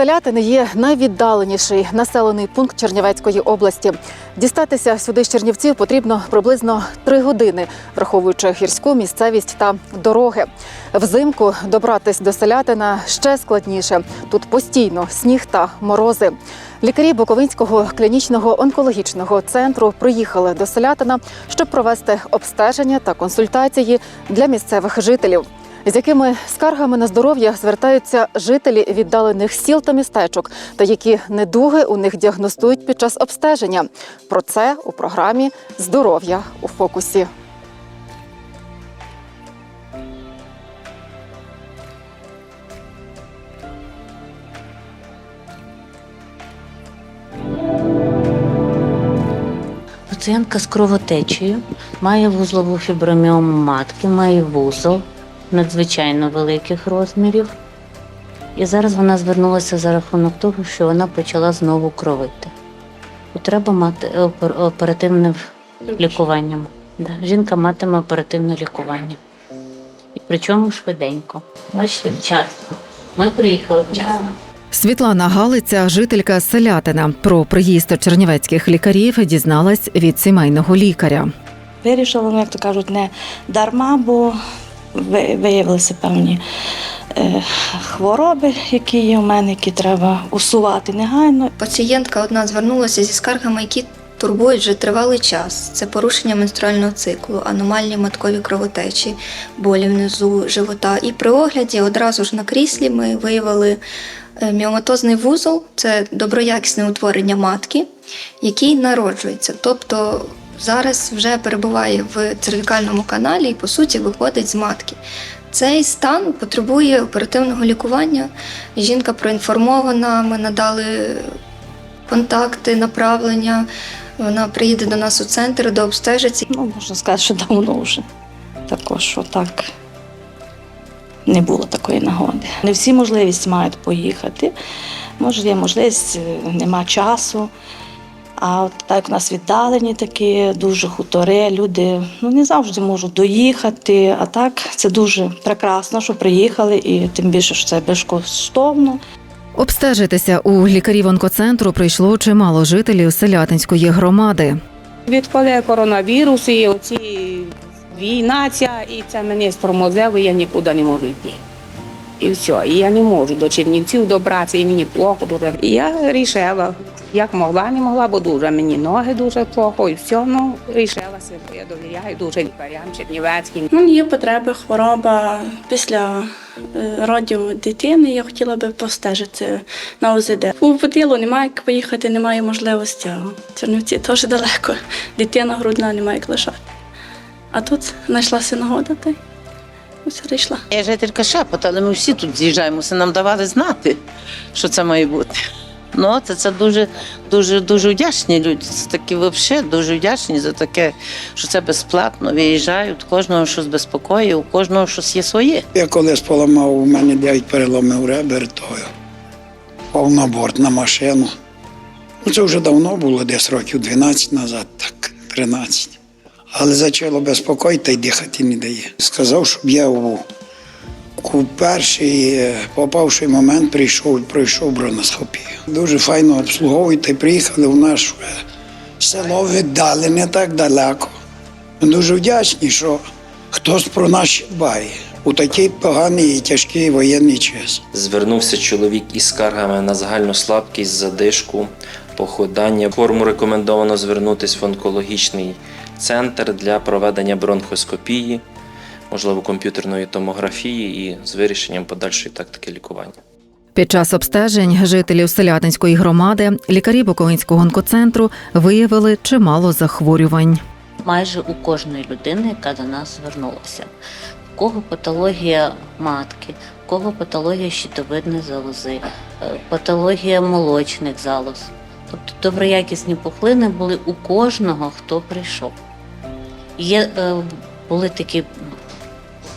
Селятини є найвіддаленіший населений пункт Чернівецької області. Дістатися сюди з Чернівців потрібно приблизно три години, враховуючи гірську місцевість та дороги. Взимку добратись до Селятина ще складніше. Тут постійно сніг та морози. Лікарі Буковинського клінічного онкологічного центру приїхали до Селятина, щоб провести обстеження та консультації для місцевих жителів. З якими скаргами на здоров'я звертаються жителі віддалених сіл та містечок, та які недуги у них діагностують під час обстеження. Про це у програмі Здоров'я у фокусі. Пацієнтка з кровотечею має вузлову фіброміому матки, має вузол надзвичайно великих розмірів. І зараз вона звернулася за рахунок того, що вона почала знову кровити. І треба мати опер- оперативне лікування. Да, жінка матиме оперативне лікування. І причому швиденько. Бачите, вчасно. Ми приїхали вчасно. Світлана Галиця, жителька Селятина, про приїзд чернівецьких лікарів дізналась від сімейного лікаря. Вирішила, ну, як то кажуть, не дарма, бо виявилися певні е, хвороби, які є у мене, які треба усувати негайно. Пацієнтка одна звернулася зі скаргами, які турбують вже тривалий час. Це порушення менструального циклу, аномальні маткові кровотечі, болі внизу живота. І при огляді одразу ж на кріслі ми виявили е, міоматозний вузол це доброякісне утворення матки, який народжується. Тобто зараз вже перебуває в цервікальному каналі і, по суті, виходить з матки. Цей стан потребує оперативного лікування. Жінка проінформована, ми надали контакти, направлення. Вона приїде до нас у центр, до обстежиться. Ну, можна сказати, що давно вже. Також, що так не було такої нагоди. Не всі можливість мають поїхати. Може, є можливість, е, нема часу. А от так у нас віддалені такі, дуже хутори, люди ну, не завжди можуть доїхати. А так це дуже прекрасно, що приїхали, і тим більше, що це безкоштовно. Обстежитися у лікарів онкоцентру прийшло чимало жителів Селятинської громади. Відколи коронавірус і оці війна ця, і це мене стормозило, я нікуди не можу йти. І все, і я не можу до Чернівців добратися, і мені плохо дуже. І я вирішила, як могла, не могла, бо дуже мені ноги дуже плохо, і все, ну, вирішилася, бо я довіряю дуже лікарям чернівецьким. Ну, є потреби, хвороба після е, родів дитини. Я хотіла би постежити на ОЗД. У Водилу немає як поїхати, немає можливості. а Чернівці теж далеко. Дитина грудна немає як лишати. А тут знайшлася нагода, та й ось вийшла. Я жителька Шепота, але ми всі тут з'їжджаємося. Нам давали знати, що це має бути. Ну, це, це дуже, дуже, дуже вдячні люди. Це такі взагалі дуже вдячні за таке, що це безплатно. Виїжджають, кожного щось безпокоїть, у кожного щось є своє. Я колись поламав, у мене дев'ять переломив ребер, то впав на машину. Ну, це вже давно було, десь років 12 назад, так, 13. Але почало безпокоїти й дихати не дає. Сказав, щоб я у, у перший е, попавший момент прийшов, пройшов броноскопію. Дуже файно обслуговують приїхали в наше село віддали не так далеко. Дуже вдячні, що хтось про нас дбає у такий поганий і тяжкий воєнний час. Звернувся чоловік із скаргами на загальну слабкість, задишку, похудання. Форму рекомендовано звернутися в онкологічний центр для проведення бронхоскопії, можливо, комп'ютерної томографії і з вирішенням подальшої тактики лікування. Під час обстежень жителів Селятинської громади лікарі Буковинського онкоцентру виявили чимало захворювань. майже у кожної людини, яка до нас звернулася. У кого патологія матки, у кого патологія щитовидної залози, е, патологія молочних залоз. Тобто доброякісні пухлини були у кожного, хто прийшов. Є, е, були такі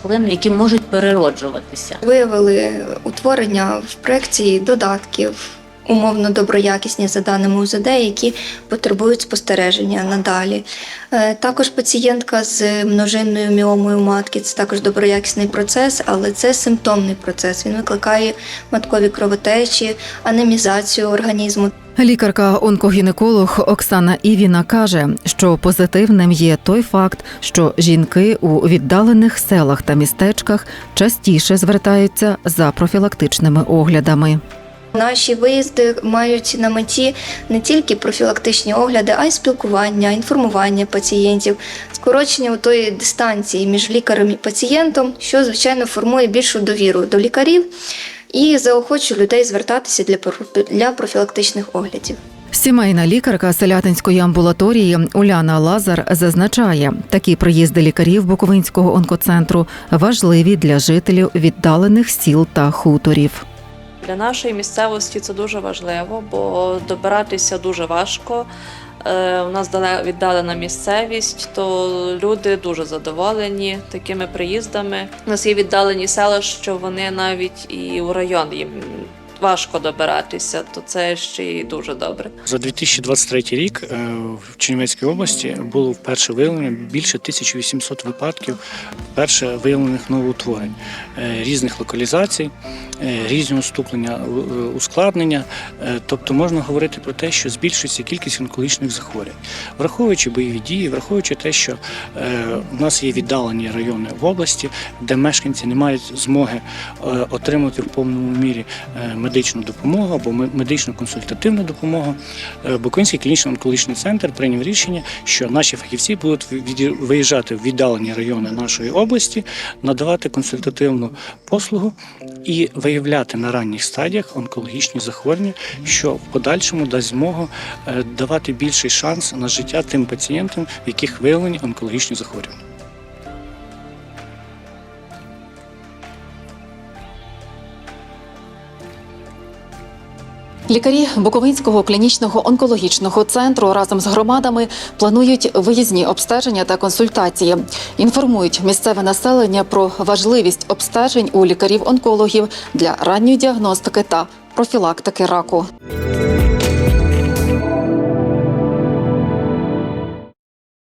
пухлини, які можуть перероджуватися. Виявили утворення в проекції додатків умовно доброякісні за даними УЗД, які потребують спостереження надалі. Е, Також пацієнтка з множинною міомою матки це також доброякісний процес, але це симптомний процес. Він викликає маткові кровотечі, анемізацію організму. Лікарка-онкогінеколог Оксана Івіна каже, що позитивним є той факт, що жінки у віддалених селах та містечках частіше звертаються за профілактичними оглядами. Наші виїзди мають на меті не тільки профілактичні огляди, а й спілкування, інформування пацієнтів, скорочення тої дистанції між лікарем і пацієнтом, що звичайно формує більшу довіру до лікарів і заохочує людей звертатися для профілактичних оглядів. Сімейна лікарка селятинської амбулаторії Уляна Лазар зазначає, такі приїзди лікарів Буковинського онкоцентру важливі для жителів віддалених сіл та хуторів. Для нашої місцевості це дуже важливо, бо добиратися дуже важко. Е, У нас дале- віддалена місцевість, то люди дуже задоволені такими приїздами. У нас є віддалені села, що вони навіть і у район їм важко добиратися, то це ще й дуже добре. За 2023 рік е, в Чернівецькій області було вперше виявлено більше 1800 випадків вперше виявлених новоутворень е, різних локалізацій, е, різного ступлення ускладнення. Тобто можна говорити про те, що збільшується кількість онкологічних захворювань, враховуючи бойові дії, враховуючи те, що у нас є віддалені райони в області, де мешканці не мають змоги отримати в повному мірі е, медичну допомогу або ме- медично-консультативну допомогу. Е, Буковинський клінічний онкологічний центр прийняв рішення, що наші фахівці будуть виїжджати в віддалені райони нашої області, надавати консультативну послугу і виявляти на ранніх стадіях онкологічні захворювання, що в подальшому дасть змогу е, давати більший шанс на життя тим пацієнтам, в яких виявлені онкологічні захворювання. Лікарі Буковинського клінічного онкологічного центру разом з громадами планують виїзні обстеження та консультації. Інформують місцеве населення про важливість обстежень у лікарів-онкологів для ранньої діагностики та профілактики раку.